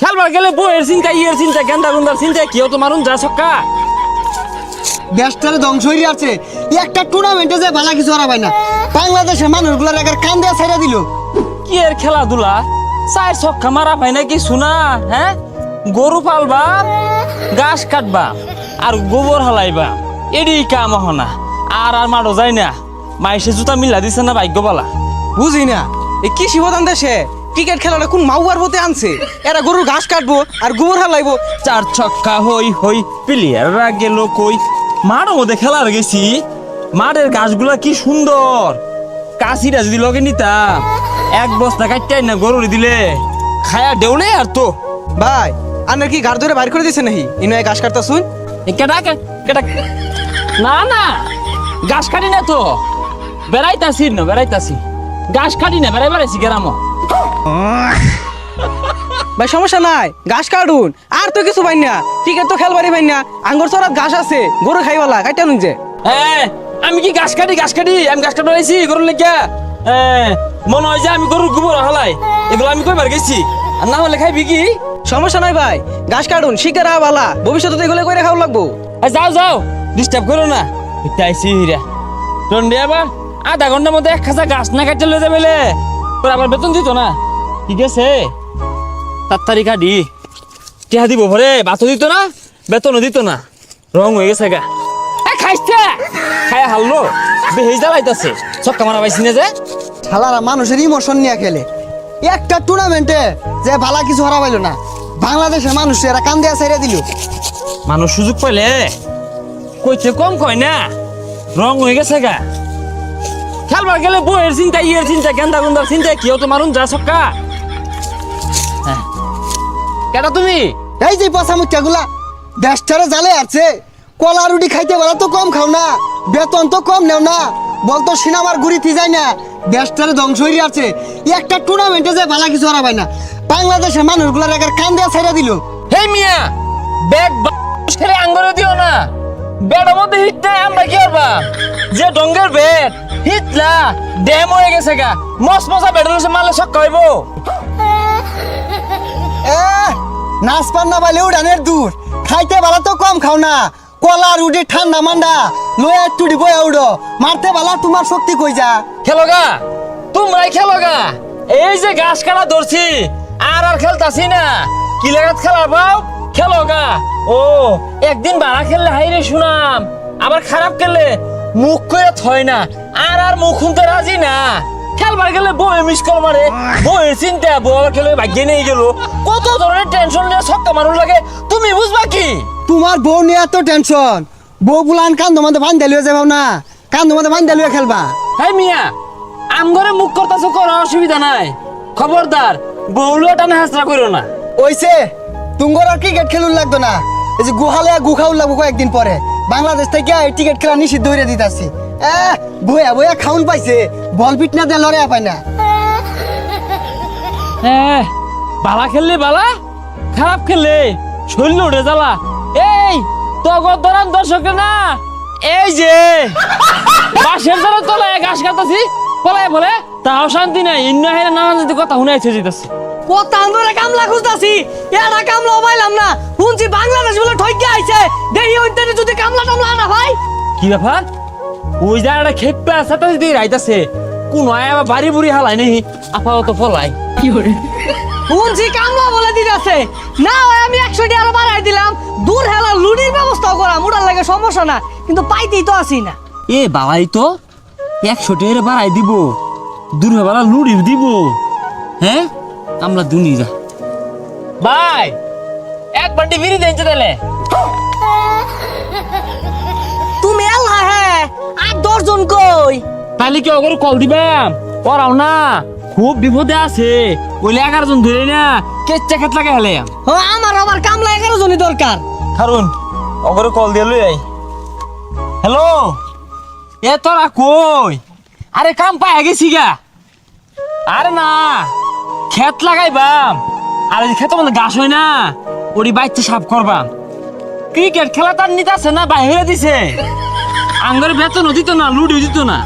খেলবার গেলে বইয়ের চিন্তা ইয়ের চিন্তা গেন্দা গুন্দার চিন্তা কেউ তো মারুন যা ছক্কা। দেশটারে ধ্বংস হয়ে আছে একটা টুর্নামেন্টে যে ভালো কিছু না। বাংলাদেশের মানুষগুলোর একার কান দেওয়া ছেড়ে দিল। কি এর খেলাধুলা? চার ছক্কা মারা পাই না কি শোনা হ্যাঁ? গরু পালবা ঘাস কাটবা আর গোবর হালাইবা। এডি কাম হনা আর আর মারো যায় না। মাইসে জুতা মিলা দিছে না ভাগ্য বলা বুঝি না এ কি শিবদান দেশে? ক্রিকেট খেলাটা কোন মাউয়ার মতে আনছে? এরা গরুর ঘাস কাটবো আর গোবর হালাইবো। চার ছক্কা হই হই প্লেয়াররা গেল কই? মাঠের মধ্যে খেলার গেছি। মাঠের গাছগুলা কি সুন্দর। কাশিটা যদি লগে নিতাম এক বস্তা কাটটাই না গরুরে দিলে। খায়া দেউলে আর তো। ভাই আনের কি গাড় ধরে বাইর করে দিছে নাকি? ইনয় ঘাস কাটতা শুন এ কেডা কে- কেডা না না। গাছ কাটি না তো। বেড়াইতাছি না বেড়াইতাছি। গাছ কাটি না বেড়াই বেড়াইছি গেরামো। ভাই সমস্যা নাই। ঘাস কাটুন। আর তো কিছু পাই না। ক্রিকেট তো খেলবারই পাই না। আঙ্গুর চড়াত ঘাস আছে। গরু খাইওয়ালা কাইটা নুন যে। আমি কি গাছ কাটি গাছ কাটি? আমি গাছ কাটা গরুর লেগা। হ্যাঁ মনে হয় যে আমি গরুর গোবর হলাই। এগুলো আমি কইবার গেছি আর না হলে খাইবি কি? সমস্যা নাই ভাই। ঘাস কাটুন শিকার বালা। ভবিষ্যতে এগুলো করে খাওয়া লাগবো। যাও যাও। ডিস্টার্ব করো না। আইছি হিরা। টন্ডে আবার? আধা ঘণ্টার মধ্যে এক খাঁচা গাছ না কাটতে লয়ে যাবে তোর আবার বেতন দিত না? ঠিক আছে তাড়াতাড়ি কাটি টিহা দিব ভরে বাতো দিত না বেতনও দিত না। রং হয়ে গেছে গা। এ খাইছে। খাই হারলো বেহেজ জ্বালাইতাছে ছক্কা মারা পাইছি না যে? খেলারা মানুষের ইমোশন নিয়ে খেলে। একটা টুর্নামেন্টে যে ভালো কিছু হারা পাইলো না বাংলাদেশের মানুষ এরা কান দেওয়া ছেড়ে দিল। মানুষ সুযোগ পাইলে কইতে কম কয় না। রং হয়ে গেছে গা। খেলবার গেলে বইয়ের চিন্তা ইয়ের চিন্তা গেন্দা গুন্দার চিন্তা কেউ তো মারুন যা হ্যাঁ। কেটা তুমি? এই যে পচা মুখাগুলা দেশটারে জালে আছে কলা রুটি খাইতে বেলা তো কম খাও না বেতন তো কম নেও না বলতো সিনেমার ঘুরিতে যায় না দেশটারে ধ্বংস হয়ে আছে একটা টুর্নামেন্টে যে ভালো কিছু হারা পায় না বাংলাদেশের মানুষগুলোর একার কান দেওয়া ছেড়ে দিল। হে মিয়া ব্যাগ ছেড়ে আঙ্গরে দিও না। ব্যাটের মধ্যে হিট নাই আমরা কি করবা? যে ডঙ্গের ব্যাট হিটলা ড্যাম হয়ে গেছে গা। মস মশা ব্যাটের মারলে ছক্কা হইব। এ নাচ পান না পাইলে উড়ানের দূর। খাইতে বেলা তো কম খাও না। কলা, রুটি ঠান্ডা মান্ডা লয়ে একটু বয়ে উড়ো মারতে বেলা তোমার শক্তি কই যা। খেলো গা তোমরাই খেলো গা এই যে ঘাস খেলা ধরছি, আর আর খেলতাছি না। কি লাগাত খেলা পাও খেলো গা ও, একদিন বাড়া খেললে হাইরে শুনাম আবার খারাপ খেললে মুখ করে থয় না। আর আর মুখ শুনতে রাজি না। খেলবার গেলে বই মিস কল মারে বই চিন্তা বই খেলে ভাগ্যে নেই গেল। কত ধরনের টেনশন নিয়ে ছক্কা মানুষ লাগে তুমি বুঝবা কি? তোমার বউ নিয়ে এত টেনশন বউ বুলান কান্দ মধ্যে বান দেলিয়ে যাব না কান্দ মধ্যে বান দেলিয়ে খেলবা। হ্যাঁ মিয়া আমগরে মুখ করতেছো কোনো অসুবিধা নাই। খবরদার বউলো টানে হাসরা করো না। ওইছে তুঙ্গর আর ক্রিকেট খেলুন লাগতো না। এই যে গুহালে গুখাউল লাগবো কয়েকদিন পরে। বাংলাদেশ থেকে এই টিকিট খেলা নিষিদ্ধ হয়ে দিতেছি। এ বইয়া বইয়া খাউন পাইছে। বল পিট না দিয়ে লড়ে পায় না। বালা খেললে বালা? খারাপ খেললে? শরীর উঠে জ্বালা। এই তগর দরান দর্শক না। এই যে বাসের দ্বারা তলায় ঘাস কাটতাছি। পলায় বলে তাও শান্তি নাই। ইন্ন হেরে নানান যদি কথা শুনাইছে যেতেছে কত আন্দোলনে কামলা খুঁজতাছি। এটা কামলা পাইলাম না। শুনছি বাংলাদেশ বলে ঠকে আইছে। দেহি ওইতে যদি কামলা টামলা আনা ভাই কি ব্যাপার? ওই জায়গাটা খেপে আছে তো যদি রাইতাছে। কোন আয় আবার বাড়ি বুড়ি হালাই নেই। আপাতত পলাই শুনছি কামলা বলে দিতেছে। না হয় আমি একশো আরও বাড়াই দিলাম। দূর হেলা লুডির ব্যবস্থাও করাম ওটার লাগে সমস্যা না। কিন্তু পাইতেই তো আসি না। এ বাবাই তো একশো টের বাড়াই দিব। দূর বেলা লুড়ি দিব। হ্যাঁ? আমরা দুনি যা ভাই এক বান্টি বিড়ি দেন তাহলে। তাহলে কি অগর কল দিবাম ওরাও না। খুব বিপদে আছে। ওইলে এগারো জন ধরে না কেচ্চা খেত লাগে হেলে। ও, আমার আবার কামলা এগারো জনই দরকার। কারণ অগরে কল দিয়ে লই আই হ্যালো এ তোরা কই? আরে কাম পায় গেছি গা। আরে না ক্ষেত লাগাইবাম। আরে ক্ষেত মধ্যে গাছ হয় না ওরি বাইতে সাফ করবাম। ক্রিকেট খেলা তার নিতে আছে না বাইরে দিছে। আঙ্গরে বেতনও দিত না লুডিও দিত না।